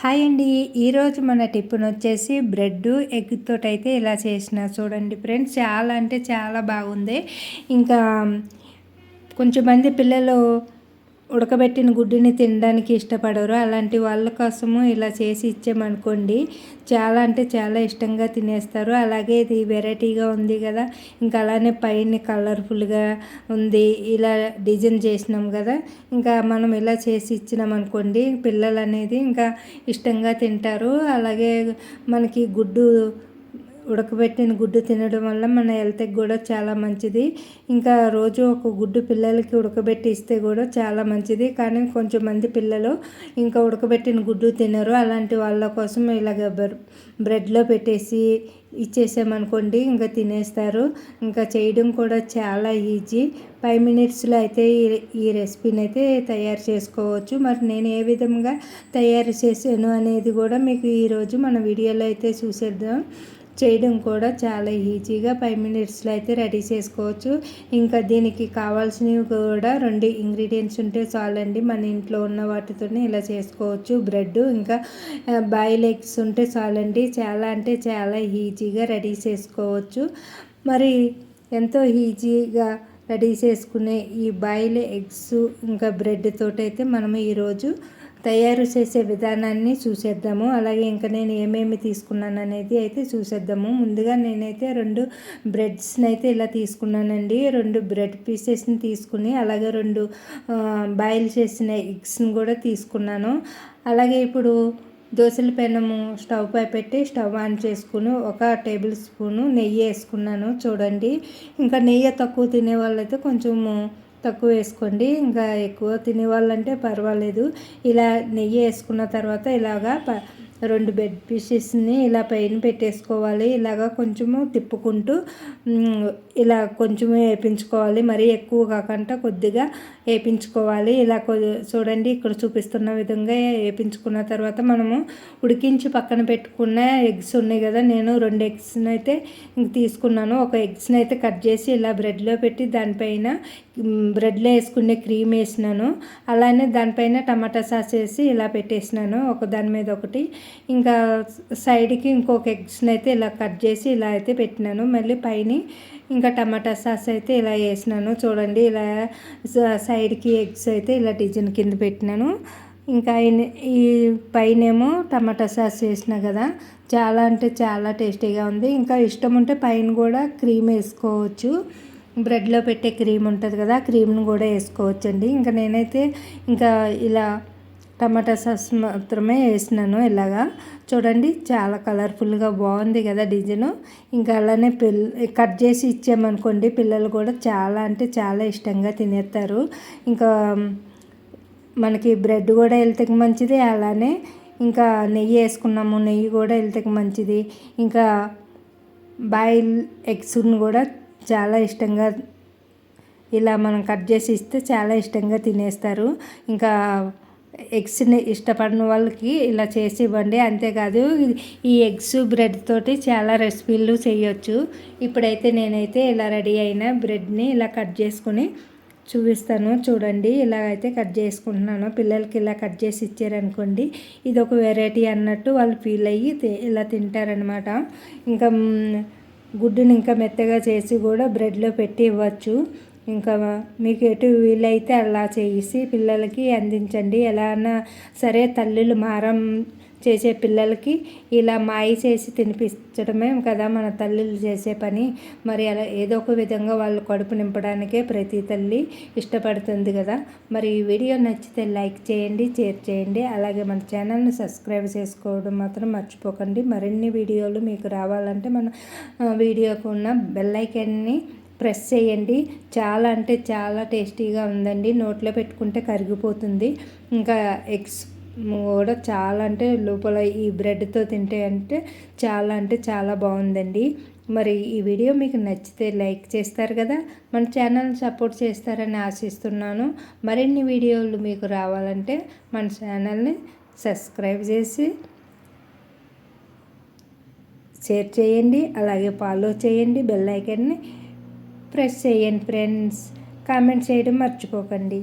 Hi అండి. ఈరోజు మన టిఫిన్ వచ్చేసి బ్రెడ్ ఎగ్ తోటైతే ఇలా చేసిన చూడండి ఫ్రెండ్స్. చాలా అంటే చాలా బాగుంది. ఇంకా కొంచెం మంది పిల్లలు ఉడకబెట్టిన గుడ్డుని తినడానికి ఇష్టపడరు. అలాంటి వాళ్ళ కోసము ఇలా చేసి ఇచ్చామనుకోండి చాలా అంటే చాలా ఇష్టంగా తినేస్తారు. అలాగే ఇది వెరైటీగా ఉంది కదా ఇంకా అలానే పైన కలర్ఫుల్గా ఉంది ఇలా డిజైన్ చేసినాం కదా ఇంకా మనం ఇలా చేసి ఇచ్చినాం అనుకోండి పిల్లలు అనేది ఇంకా ఇష్టంగా తింటారు. అలాగే మనకి గుడ్డు ఉడకబెట్టిన గుడ్డు తినడం వల్ల మన హెల్త్కి కూడా చాలా మంచిది. ఇంకా రోజు ఒక గుడ్డు పిల్లలకి ఉడకబెట్టి ఇస్తే కూడా చాలా మంచిది. కానీ కొంచెం మంది పిల్లలు ఇంకా ఉడకబెట్టిన గుడ్డు తినరు. అలాంటి వాళ్ళ కోసం ఇలాగ బ్రెడ్లో పెట్టేసి ఇచ్చేసామనుకోండి ఇంకా తినేస్తారు. ఇంకా చేయడం కూడా చాలా ఈజీ. ఫైవ్ మినిట్స్లో అయితే ఈ రెసిపీని అయితే తయారు చేసుకోవచ్చు. మరి నేను ఏ విధంగా తయారు చేశాను అనేది కూడా మీకు ఈరోజు మన వీడియోలో అయితే చూసేద్దాం. చేయడం కూడా చాలా ఈజీగా. ఫైవ్ మినిట్స్లో అయితే రెడీ చేసుకోవచ్చు. ఇంకా దీనికి కావాల్సినవి కూడా రెండు ఇంగ్రీడియంట్స్ ఉంటే చాలండి. మన ఇంట్లో ఉన్న వాటితోనే ఇలా చేసుకోవచ్చు. బ్రెడ్ ఇంకా బాయిల్ ఎగ్స్ ఉంటే చాలండి. చాలా అంటే చాలా ఈజీగా రెడీ చేసుకోవచ్చు. మరి ఎంతో ఈజీగా రెడీ చేసుకునే ఈ బాయిల్ ఎగ్స్ ఇంకా బ్రెడ్ తోటైతే మనం ఈరోజు తయారు చేసే విధానాన్ని చూసేద్దాము. అలాగే ఇంకా నేను ఏమేమి తీసుకున్నాను అనేది అయితే చూసేద్దాము. ముందుగా నేనైతే రెండు బ్రెడ్స్ని అయితే ఇలా తీసుకున్నానండి. రెండు బ్రెడ్ పీసెస్ని తీసుకుని అలాగే రెండు బాయిల్ చేసిన ఎగ్స్ని కూడా తీసుకున్నాను. అలాగే ఇప్పుడు దోశల పెనము స్టవ్ పై పెట్టి స్టవ్ ఆన్ చేసుకుని ఒక టేబుల్ స్పూను నెయ్యి వేసుకున్నాను. చూడండి. ఇంకా నెయ్యి తక్కువ తినే వాళ్ళైతే కొంచెము తక్కువ వేసుకోండి. ఇంకా ఎక్కువ తినేవాళ్ళంటే పర్వాలేదు. ఇలా నెయ్యి వేసుకున్న తర్వాత ఇలాగా ప రెండు బెడ్ పీసెస్ని ఇలా పైన పెట్టేసుకోవాలి. ఇలాగా కొంచెము తిప్పుకుంటూ ఇలా కొంచెం వేపించుకోవాలి. మరీ ఎక్కువ కాకుండా కొద్దిగా వేపించుకోవాలి. ఇలా చూడండి ఇక్కడ చూపిస్తున్న విధంగా వేపించుకున్న తర్వాత మనము ఉడికించి పక్కన పెట్టుకున్న ఎగ్స్ ఉన్నాయి కదా. నేను రెండు ఎగ్స్ని అయితే తీసుకున్నాను. ఒక ఎగ్స్ని అయితే కట్ చేసి ఇలా బ్రెడ్లో పెట్టి దానిపైన బ్రెడ్లో వేసుకునే క్రీమ్ వేసినాను. అలానే దానిపైన టమాటా సాస్ వేసి ఇలా పెట్టేసినాను. ఒక దాని మీద ఒకటి. ఇంకా సైడ్కి ఇంకొక ఎగ్స్ని అయితే ఇలా కట్ చేసి ఇలా అయితే పెట్టినాను. మళ్ళీ పైన ఇంకా టమాటా సాస్ అయితే ఇలా వేసినాను. చూడండి ఇలా సైడ్కి ఎగ్స్ అయితే ఇలా డిజైన్ కింద పెట్టినాను. ఇంకా ఈ పైనేమో టమాటా సాస్ వేసిన కదా చాలా అంటే చాలా టేస్టీగా ఉంది. ఇంకా ఇష్టం ఉంటే పైన కూడా క్రీమ్ వేసుకోవచ్చు. బ్రెడ్లో పెట్టే క్రీమ్ ఉంటుంది కదా క్రీమ్ను కూడా వేసుకోవచ్చండి. ఇంకా నేనైతే ఇంకా ఇలా టమాటా సాస్ మాత్రమే వేసినాను ఇలాగా. చూడండి చాలా కలర్ఫుల్గా బాగుంది కదా డిజైన్. ఇంకా అలానే పిల్ కట్ చేసి ఇచ్చామనుకోండి పిల్లలు కూడా చాలా అంటే చాలా ఇష్టంగా తినేస్తారు. ఇంకా మనకి బ్రెడ్ కూడా వెళ్తే మంచిది అలానే ఇంకా నెయ్యి వేసుకున్నాము నెయ్యి కూడా వెళ్తే మంచిది. ఇంకా బాయిల్ ఎగ్స్ని కూడా చాలా ఇష్టంగా ఇలా మనం కట్ చేసి ఇస్తే చాలా ఇష్టంగా తినేస్తారు. ఇంకా ఎగ్స్ని ఇష్టపడిన వాళ్ళకి ఇలా చేసి ఇవ్వండి. అంతేకాదు ఈ ఎగ్స్ బ్రెడ్ తోటి చాలా రెసిపీలు చేయొచ్చు. ఇప్పుడైతే నేనైతే ఇలా రెడీ అయిన బ్రెడ్ని ఇలా కట్ చేసుకుని చూపిస్తాను. చూడండి ఇలా అయితే కట్ చేసుకుంటున్నాను. పిల్లలకి ఇలా కట్ చేసి ఇచ్చారనుకోండి ఇది ఒక వెరైటీ అన్నట్టు వాళ్ళు ఫీల్ అయ్యి ఇలా తింటారనమాట ఇంకా గుడ్డుని ఇంకా మెత్తగా చేసి కూడా బ్రెడ్లో పెట్టి ఇవ్వచ్చు. ఇంకా మీకు ఎటు వీలైతే అలా చేసి పిల్లలకి అందించండి. ఎలా సరే తల్లులు మారం చేసే పిల్లలకి ఇలా మాయి చేసి తినిపించడమే కదా మన తల్లులు చేసే పని. మరి అలా ఏదో ఒక విధంగా వాళ్ళు కడుపు నింపడానికే ప్రతి తల్లి ఇష్టపడుతుంది కదా. మరి ఈ వీడియో నచ్చితే లైక్ చేయండి షేర్ చేయండి. అలాగే మన ఛానల్ని సబ్స్క్రైబ్ చేసుకోవడం మాత్రం మర్చిపోకండి. మరిన్ని వీడియోలు మీకు రావాలంటే మన వీడియోకు ఉన్న బెల్లైకాన్ని ప్రెస్ చేయండి. చాలా అంటే చాలా టేస్టీగా ఉందండి. నోట్లో పెట్టుకుంటే కరిగిపోతుంది. ఇంకా ఎగ్స్ కూడా చాలా అంటే లోపల ఈ బ్రెడ్తో తింటే అంటే చాలా అంటే చాలా బాగుందండి. మరి ఈ వీడియో మీకు నచ్చితే లైక్ చేస్తారు కదా. మన ఛానల్ సపోర్ట్ చేస్తారని ఆశిస్తున్నాను. మరిన్ని వీడియోలు మీకు రావాలంటే మన ఛానల్ని సబ్స్క్రైబ్ చేసి షేర్ చేయండి. అలాగే ఫాలో చేయండి. బెల్ ఐకన్ని ప్రెస్ చేయండి ఫ్రెండ్స్. కామెంట్ చేయడం మర్చిపోకండి.